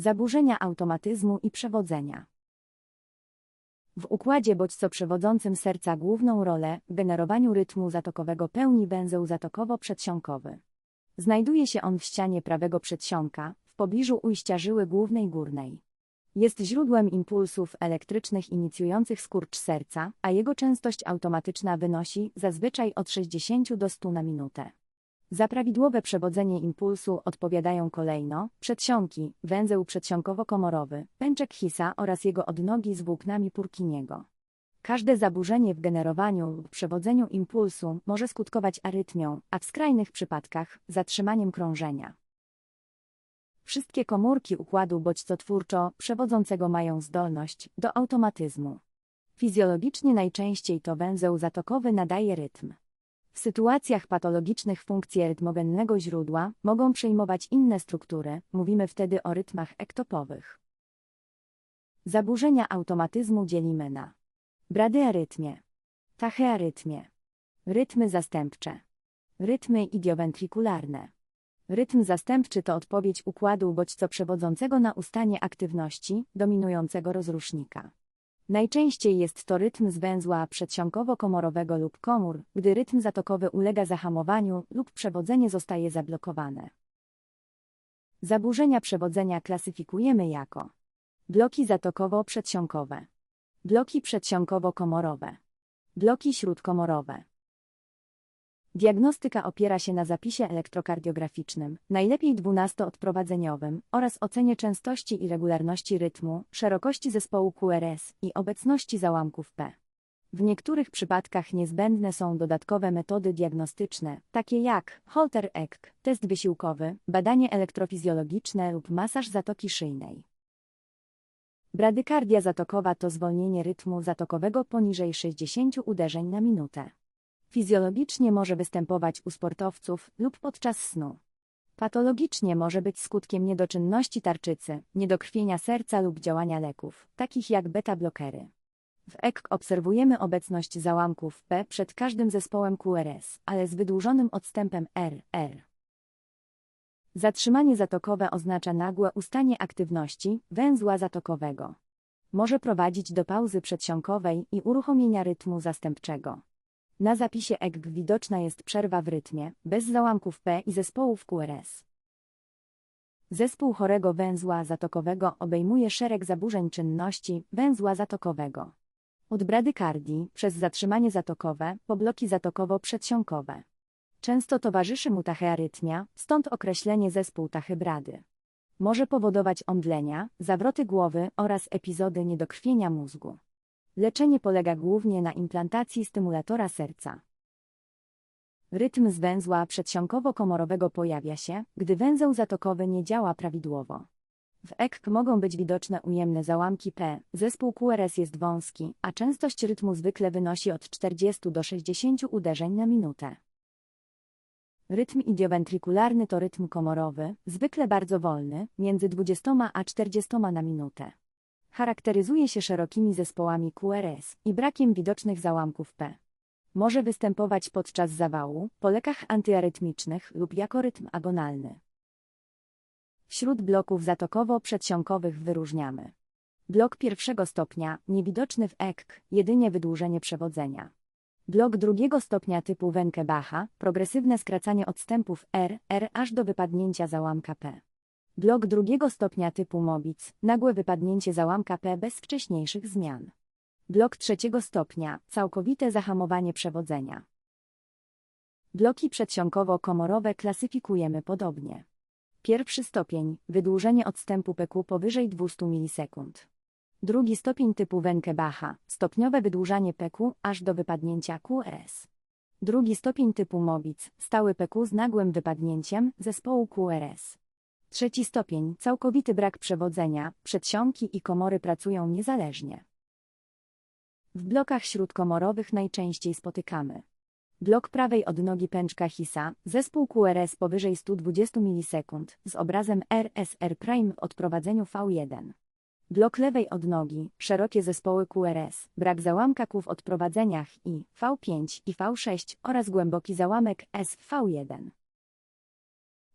Zaburzenia automatyzmu i przewodzenia. W układzie bodźco-przewodzącym serca główną rolę w generowaniu rytmu zatokowego pełni węzeł zatokowo-przedsionkowy. Znajduje się on w ścianie prawego przedsionka, w pobliżu ujścia żyły głównej górnej. Jest źródłem impulsów elektrycznych inicjujących skurcz serca, a jego częstość automatyczna wynosi zazwyczaj od 60 do 100 na minutę. Za prawidłowe przewodzenie impulsu odpowiadają kolejno przedsionki, węzeł przedsionkowo-komorowy, pęczek Hisa oraz jego odnogi z włóknami Purkiniego. Każde zaburzenie w generowaniu lub przewodzeniu impulsu może skutkować arytmią, a w skrajnych przypadkach zatrzymaniem krążenia. Wszystkie komórki układu bodźcotwórczo-przewodzącego mają zdolność do automatyzmu. Fizjologicznie najczęściej to węzeł zatokowy nadaje rytm. W sytuacjach patologicznych funkcje rytmogennego źródła mogą przejmować inne struktury, mówimy wtedy o rytmach ektopowych. Zaburzenia automatyzmu dzielimy na bradyarytmię, tachyarytmię, rytmy zastępcze, rytmy idiowentrikularne. Rytm zastępczy to odpowiedź układu bodźco przewodzącego na ustanie aktywności dominującego rozrusznika. Najczęściej jest to rytm z przedsionkowo-komorowego lub komór, gdy rytm zatokowy ulega zahamowaniu lub przewodzenie zostaje zablokowane. Zaburzenia przewodzenia klasyfikujemy jako bloki zatokowo-przedsionkowe, bloki przedsionkowo-komorowe, bloki śródkomorowe. Diagnostyka opiera się na zapisie elektrokardiograficznym, najlepiej 12-odprowadzeniowym, oraz ocenie częstości i regularności rytmu, szerokości zespołu QRS i obecności załamków P. W niektórych przypadkach niezbędne są dodatkowe metody diagnostyczne, takie jak Holter ECG, test wysiłkowy, badanie elektrofizjologiczne lub masaż zatoki szyjnej. Bradykardia zatokowa to zwolnienie rytmu zatokowego poniżej 60 uderzeń na minutę. Fizjologicznie może występować u sportowców lub podczas snu. Patologicznie może być skutkiem niedoczynności tarczycy, niedokrwienia serca lub działania leków, takich jak beta-blokery. W EKG obserwujemy obecność załamków P przed każdym zespołem QRS, ale z wydłużonym odstępem RR. Zatrzymanie zatokowe oznacza nagłe ustanie aktywności węzła zatokowego. Może prowadzić do pauzy przedsionkowej i uruchomienia rytmu zastępczego. Na zapisie EGG widoczna jest przerwa w rytmie, bez załamków P i zespołów QRS. Zespół chorego węzła zatokowego obejmuje szereg zaburzeń czynności węzła zatokowego. Od bradykardii, przez zatrzymanie zatokowe, po bloki zatokowo-przedsionkowe. Często towarzyszy mu tachyarytmia, stąd określenie zespół tachybrady. Może powodować omdlenia, zawroty głowy oraz epizody niedokrwienia mózgu. Leczenie polega głównie na implantacji stymulatora serca. Rytm z węzła przedsionkowo-komorowego pojawia się, gdy węzeł zatokowy nie działa prawidłowo. W EKG mogą być widoczne ujemne załamki P, zespół QRS jest wąski, a częstość rytmu zwykle wynosi od 40 do 60 uderzeń na minutę. Rytm idiowentrikularny to rytm komorowy, zwykle bardzo wolny, między 20 a 40 na minutę. Charakteryzuje się szerokimi zespołami QRS i brakiem widocznych załamków P. Może występować podczas zawału, po lekach antyarytmicznych lub jako rytm agonalny. Wśród bloków zatokowo-przedsionkowych wyróżniamy blok pierwszego stopnia, niewidoczny w EKG, jedynie wydłużenie przewodzenia. Blok drugiego stopnia typu Wenke-Bacha, progresywne skracanie odstępów R, R aż do wypadnięcia załamka P. Blok drugiego stopnia typu Mobic, nagłe wypadnięcie załamka P bez wcześniejszych zmian. Blok trzeciego stopnia, całkowite zahamowanie przewodzenia. Bloki przedsionkowo-komorowe klasyfikujemy podobnie. Pierwszy stopień, wydłużenie odstępu PQ powyżej 200 milisekund. Drugi stopień typu Wenke-Bacha, stopniowe wydłużanie PQ aż do wypadnięcia QRS. Drugi stopień typu Mobic, stały PQ z nagłym wypadnięciem zespołu QRS. Trzeci stopień, całkowity brak przewodzenia, przedsionki i komory pracują niezależnie. W blokach śródkomorowych najczęściej spotykamy blok prawej odnogi pęczka Hisa, zespół QRS powyżej 120 milisekund z obrazem RSR' w odprowadzeniu V1. Blok lewej odnogi, szerokie zespoły QRS, brak załamka Q w odprowadzeniach i V5 i V6 oraz głęboki załamek S w V1.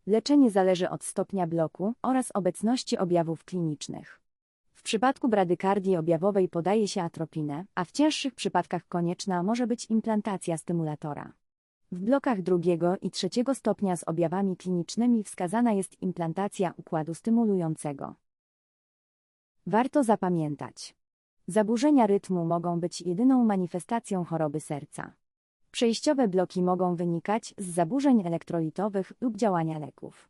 Leczenie zależy od stopnia bloku oraz obecności objawów klinicznych. W przypadku bradykardii objawowej podaje się atropinę, a w cięższych przypadkach konieczna może być implantacja stymulatora. W blokach drugiego i trzeciego stopnia z objawami klinicznymi wskazana jest implantacja układu stymulującego. Warto zapamiętać. Zaburzenia rytmu mogą być jedyną manifestacją choroby serca. Przejściowe bloki mogą wynikać z zaburzeń elektrolitowych lub działania leków.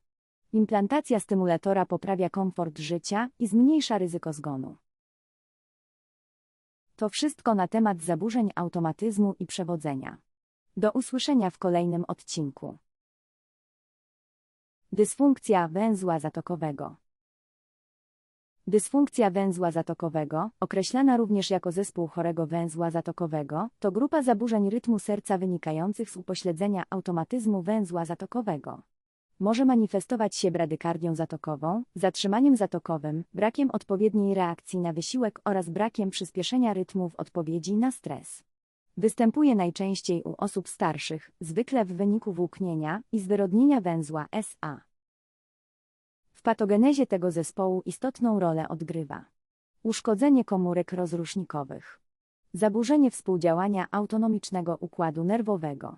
Implantacja stymulatora poprawia komfort życia i zmniejsza ryzyko zgonu. To wszystko na temat zaburzeń automatyzmu i przewodzenia. Do usłyszenia w kolejnym odcinku. Dysfunkcja węzła zatokowego. Dysfunkcja węzła zatokowego, określana również jako zespół chorego węzła zatokowego, to grupa zaburzeń rytmu serca wynikających z upośledzenia automatyzmu węzła zatokowego. Może manifestować się bradykardią zatokową, zatrzymaniem zatokowym, brakiem odpowiedniej reakcji na wysiłek oraz brakiem przyspieszenia rytmu w odpowiedzi na stres. Występuje najczęściej u osób starszych, zwykle w wyniku włóknienia i zwyrodnienia węzła SA. Patogenezie tego zespołu istotną rolę odgrywa. Uszkodzenie komórek rozrusznikowych, zaburzenie współdziałania autonomicznego układu nerwowego,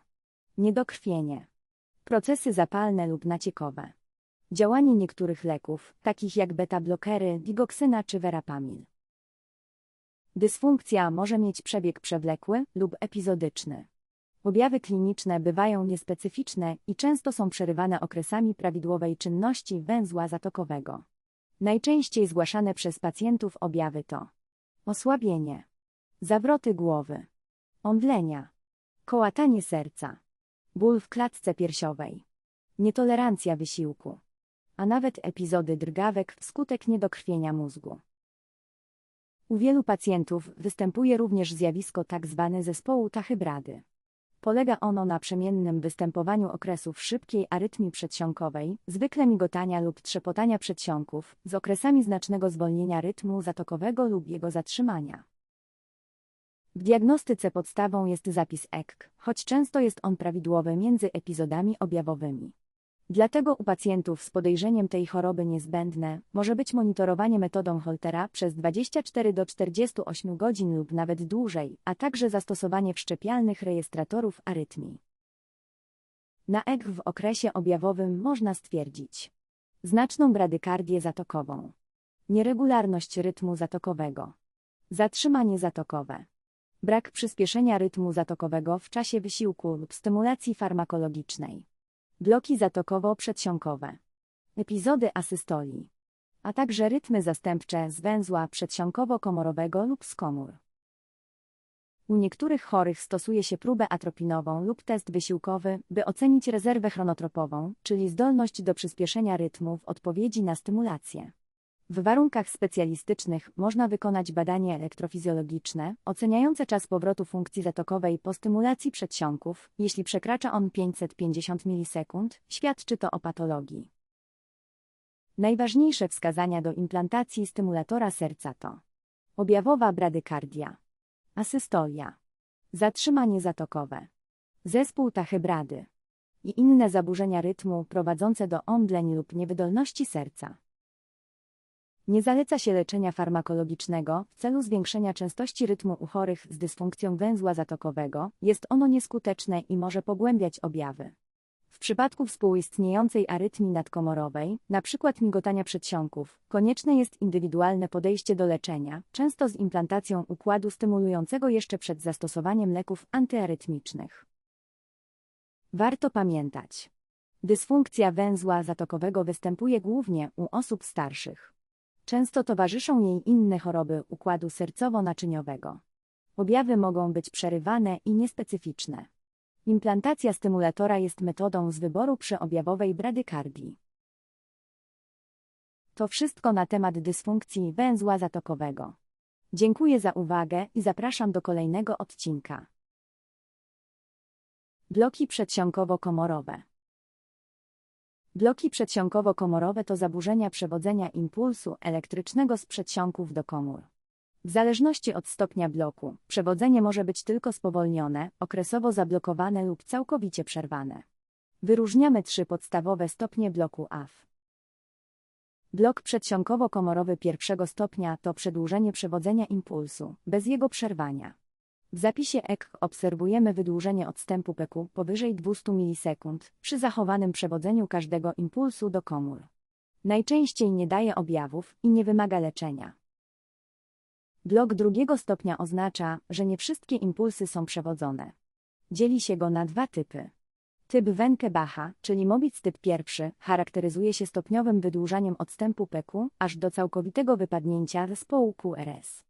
niedokrwienie, procesy zapalne lub naciekowe, działanie niektórych leków, takich jak beta-blokery, digoksyna czy verapamil. Dysfunkcja może mieć przebieg przewlekły lub epizodyczny. Objawy kliniczne bywają niespecyficzne i często są przerywane okresami prawidłowej czynności węzła zatokowego. Najczęściej zgłaszane przez pacjentów objawy to osłabienie, zawroty głowy, omdlenia, kołatanie serca, ból w klatce piersiowej, nietolerancja wysiłku, a nawet epizody drgawek wskutek niedokrwienia mózgu. U wielu pacjentów występuje również zjawisko tzw. Tak zespołu tachybrady. Polega ono na przemiennym występowaniu okresów szybkiej arytmii przedsionkowej, zwykle migotania lub trzepotania przedsionków, z okresami znacznego zwolnienia rytmu zatokowego lub jego zatrzymania. W diagnostyce podstawą jest zapis EKG, choć często jest on prawidłowy między epizodami objawowymi. Dlatego u pacjentów z podejrzeniem tej choroby niezbędne może być monitorowanie metodą Holtera przez 24 do 48 godzin lub nawet dłużej, a także zastosowanie wszczepialnych rejestratorów arytmii. Na EKG w okresie objawowym można stwierdzić znaczną bradykardię zatokową, nieregularność rytmu zatokowego, zatrzymanie zatokowe, brak przyspieszenia rytmu zatokowego w czasie wysiłku lub stymulacji farmakologicznej bloki zatokowo-przedsionkowe, epizody asystolii, a także rytmy zastępcze z węzła przedsionkowo-komorowego lub z komór. U niektórych chorych stosuje się próbę atropinową lub test wysiłkowy, by ocenić rezerwę chronotropową, czyli zdolność do przyspieszenia rytmu w odpowiedzi na stymulację. W warunkach specjalistycznych można wykonać badanie elektrofizjologiczne, oceniające czas powrotu funkcji zatokowej po stymulacji przedsionków, jeśli przekracza on 550 milisekund, świadczy to o patologii. Najważniejsze wskazania do implantacji stymulatora serca to objawowa bradykardia, asystolia, zatrzymanie zatokowe, zespół tachybrady i inne zaburzenia rytmu prowadzące do omdleń lub niewydolności serca. Nie zaleca się leczenia farmakologicznego w celu zwiększenia częstości rytmu u chorych z dysfunkcją węzła zatokowego, jest ono nieskuteczne i może pogłębiać objawy. W przypadku współistniejącej arytmii nadkomorowej, np. migotania przedsionków, konieczne jest indywidualne podejście do leczenia, często z implantacją układu stymulującego jeszcze przed zastosowaniem leków antyarytmicznych. Warto pamiętać. Dysfunkcja węzła zatokowego występuje głównie u osób starszych. Często towarzyszą jej inne choroby układu sercowo-naczyniowego. Objawy mogą być przerywane i niespecyficzne. Implantacja stymulatora jest metodą z wyboru przy objawowej bradykardii. To wszystko na temat dysfunkcji węzła zatokowego. Dziękuję za uwagę i zapraszam do kolejnego odcinka. Bloki przedsionkowo-komorowe Bloki przedsionkowo-komorowe to zaburzenia przewodzenia impulsu elektrycznego z przedsionków do komór. W zależności od stopnia bloku, przewodzenie może być tylko spowolnione, okresowo zablokowane lub całkowicie przerwane. Wyróżniamy trzy podstawowe stopnie bloku AF. Blok przedsionkowo-komorowy pierwszego stopnia to przedłużenie przewodzenia impulsu, bez jego przerwania. W zapisie EK obserwujemy wydłużenie odstępu PQ powyżej 200 milisekund przy zachowanym przewodzeniu każdego impulsu do komór. Najczęściej nie daje objawów i nie wymaga leczenia. Blok drugiego stopnia oznacza, że nie wszystkie impulsy są przewodzone. Dzieli się go na dwa typy. Typ Wenke-Bacha, czyli mobic typ pierwszy, charakteryzuje się stopniowym wydłużaniem odstępu PQ aż do całkowitego wypadnięcia zespołu QRS.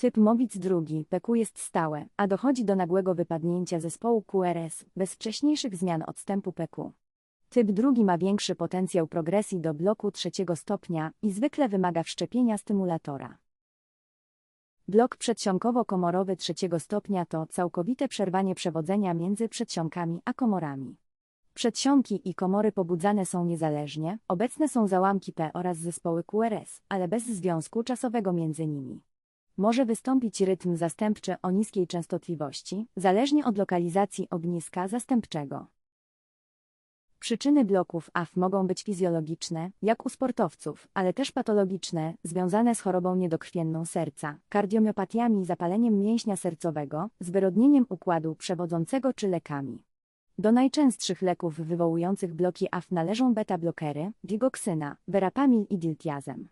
Typ mobic drugi, PQ jest stałe, a dochodzi do nagłego wypadnięcia zespołu QRS bez wcześniejszych zmian odstępu PQ. Typ drugi ma większy potencjał progresji do bloku trzeciego stopnia i zwykle wymaga wszczepienia stymulatora. Blok przedsionkowo-komorowy trzeciego stopnia to całkowite przerwanie przewodzenia między przedsionkami a komorami. Przedsionki i komory pobudzane są niezależnie, obecne są załamki P oraz zespoły QRS, ale bez związku czasowego między nimi. Może wystąpić rytm zastępczy o niskiej częstotliwości, zależnie od lokalizacji ogniska zastępczego. Przyczyny bloków AF mogą być fizjologiczne, jak u sportowców, ale też patologiczne, związane z chorobą niedokrwienną serca, kardiomiopatiami, zapaleniem mięśnia sercowego, zwyrodnieniem układu przewodzącego czy lekami. Do najczęstszych leków wywołujących bloki AF należą beta-blokery, digoksyna, verapamil i diltiazem.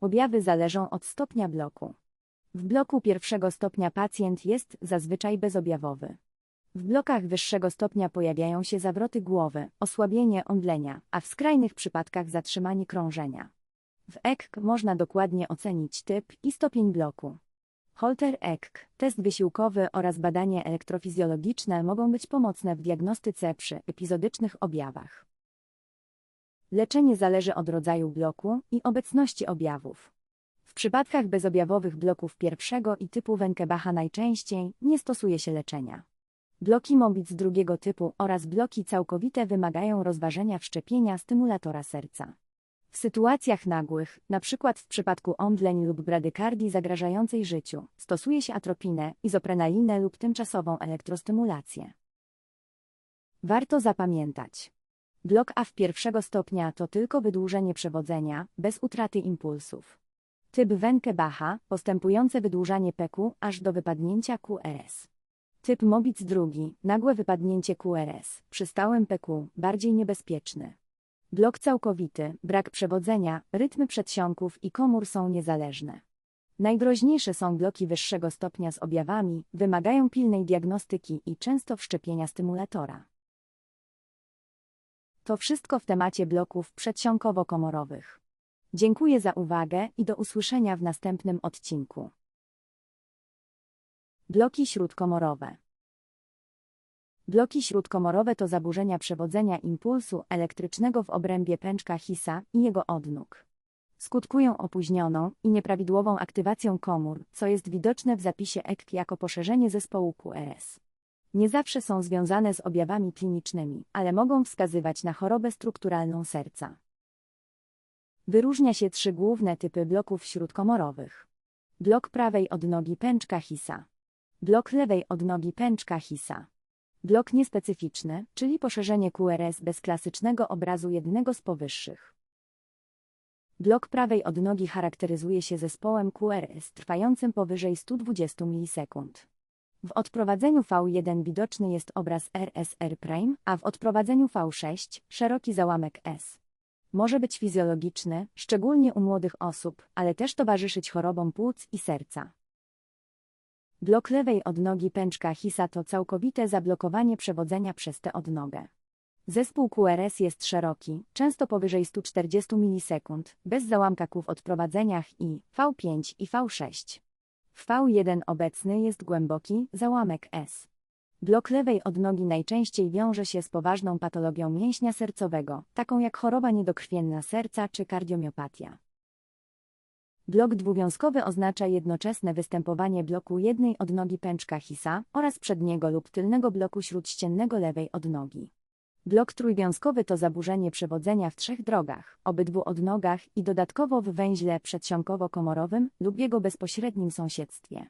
Objawy zależą od stopnia bloku. W bloku pierwszego stopnia pacjent jest zazwyczaj bezobjawowy. W blokach wyższego stopnia pojawiają się zawroty głowy, osłabienie omdlenia, a w skrajnych przypadkach zatrzymanie krążenia. W EKG można dokładnie ocenić typ i stopień bloku. Holter EKG, test wysiłkowy oraz badanie elektrofizjologiczne mogą być pomocne w diagnostyce przy epizodycznych objawach. Leczenie zależy od rodzaju bloku i obecności objawów. W przypadkach bezobjawowych bloków pierwszego i typu Wenkebacha najczęściej nie stosuje się leczenia. Bloki mobic drugiego typu oraz bloki całkowite wymagają rozważenia wszczepienia stymulatora serca. W sytuacjach nagłych, np. w przypadku omdleń lub bradykardii zagrażającej życiu, stosuje się atropinę, izoprenalinę lub tymczasową elektrostymulację. Warto zapamiętać. Blok AF pierwszego stopnia to tylko wydłużenie przewodzenia, bez utraty impulsów. Typ Wenke-Bacha, postępujące wydłużanie PQ aż do wypadnięcia QRS. Typ Mobic drugi, nagłe wypadnięcie QRS, przy stałym PQ, bardziej niebezpieczny. Blok całkowity, brak przewodzenia, rytmy przedsionków i komór są niezależne. Najgroźniejsze są bloki wyższego stopnia z objawami, wymagają pilnej diagnostyki i często wszczepienia stymulatora. To wszystko w temacie bloków przedsionkowo-komorowych. Dziękuję za uwagę i do usłyszenia w następnym odcinku. Bloki śródkomorowe. Bloki śródkomorowe to zaburzenia przewodzenia impulsu elektrycznego w obrębie pęczka Hisa i jego odnóg. Skutkują opóźnioną i nieprawidłową aktywacją komór, co jest widoczne w zapisie EKG jako poszerzenie zespołu QRS. Nie zawsze są związane z objawami klinicznymi, ale mogą wskazywać na chorobę strukturalną serca. Wyróżnia się trzy główne typy bloków śródkomorowych. Blok prawej odnogi pęczka Hisa. Blok lewej odnogi pęczka Hisa. Blok niespecyficzny, czyli poszerzenie QRS bez klasycznego obrazu jednego z powyższych. Blok prawej odnogi charakteryzuje się zespołem QRS trwającym powyżej 120 milisekund. W odprowadzeniu V1 widoczny jest obraz RSR', a w odprowadzeniu V6 szeroki załamek S. Może być fizjologiczny, szczególnie u młodych osób, ale też towarzyszyć chorobom płuc i serca. Blok lewej odnogi pęczka Hisa to całkowite zablokowanie przewodzenia przez tę odnogę. Zespół QRS jest szeroki, często powyżej 140 milisekund, bez załamka w odprowadzeniach i V5 i V6. W V1 obecny jest głęboki załamek S. Blok lewej odnogi najczęściej wiąże się z poważną patologią mięśnia sercowego, taką jak choroba niedokrwienna serca czy kardiomiopatia. Blok dwuwiązkowy oznacza jednoczesne występowanie bloku jednej odnogi pęczka Hisa oraz przedniego lub tylnego bloku śródściennego lewej odnogi. Blok trójwiązkowy to zaburzenie przewodzenia w trzech drogach, obydwu odnogach i dodatkowo w węźle przedsionkowo-komorowym lub jego bezpośrednim sąsiedztwie.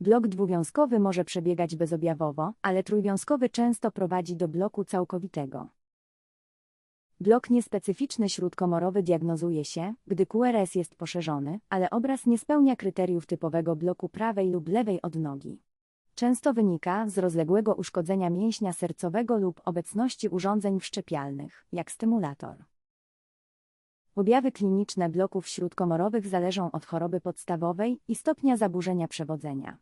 Blok dwuwiązkowy może przebiegać bezobjawowo, ale trójwiązkowy często prowadzi do bloku całkowitego. Blok niespecyficzny śródkomorowy diagnozuje się, gdy QRS jest poszerzony, ale obraz nie spełnia kryteriów typowego bloku prawej lub lewej odnogi. Często wynika z rozległego uszkodzenia mięśnia sercowego lub obecności urządzeń wszczepialnych, jak stymulator. Objawy kliniczne bloków śródkomorowych zależą od choroby podstawowej i stopnia zaburzenia przewodzenia.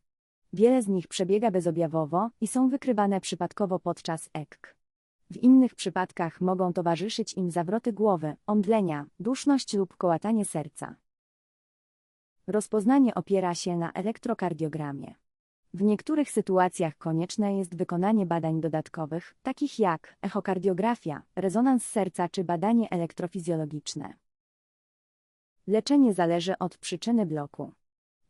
Wiele z nich przebiega bezobjawowo i są wykrywane przypadkowo podczas EKG. W innych przypadkach mogą towarzyszyć im zawroty głowy, omdlenia, duszność lub kołatanie serca. Rozpoznanie opiera się na elektrokardiogramie. W niektórych sytuacjach konieczne jest wykonanie badań dodatkowych, takich jak echokardiografia, rezonans serca czy badanie elektrofizjologiczne. Leczenie zależy od przyczyny bloku.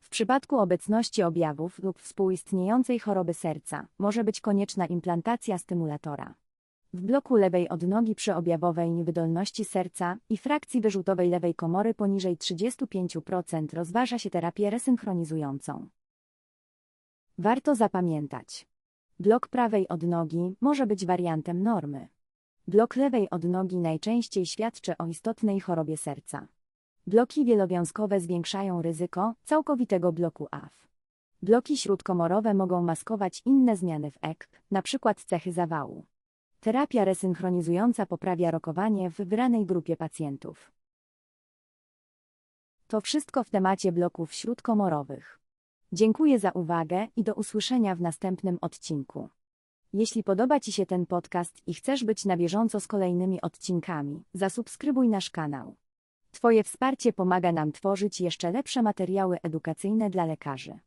W przypadku obecności objawów lub współistniejącej choroby serca może być konieczna implantacja stymulatora. W bloku lewej odnogi przy objawowej niewydolności serca i frakcji wyrzutowej lewej komory poniżej 35% rozważa się terapię resynchronizującą. Warto zapamiętać. Blok prawej odnogi może być wariantem normy. Blok lewej odnogi najczęściej świadczy o istotnej chorobie serca. Bloki wielowiązkowe zwiększają ryzyko całkowitego bloku AF. Bloki śródkomorowe mogą maskować inne zmiany w EKG, np. cechy zawału. Terapia resynchronizująca poprawia rokowanie w wybranej grupie pacjentów. To wszystko w temacie bloków śródkomorowych. Dziękuję za uwagę i do usłyszenia w następnym odcinku. Jeśli podoba Ci się ten podcast i chcesz być na bieżąco z kolejnymi odcinkami, zasubskrybuj nasz kanał. Twoje wsparcie pomaga nam tworzyć jeszcze lepsze materiały edukacyjne dla lekarzy.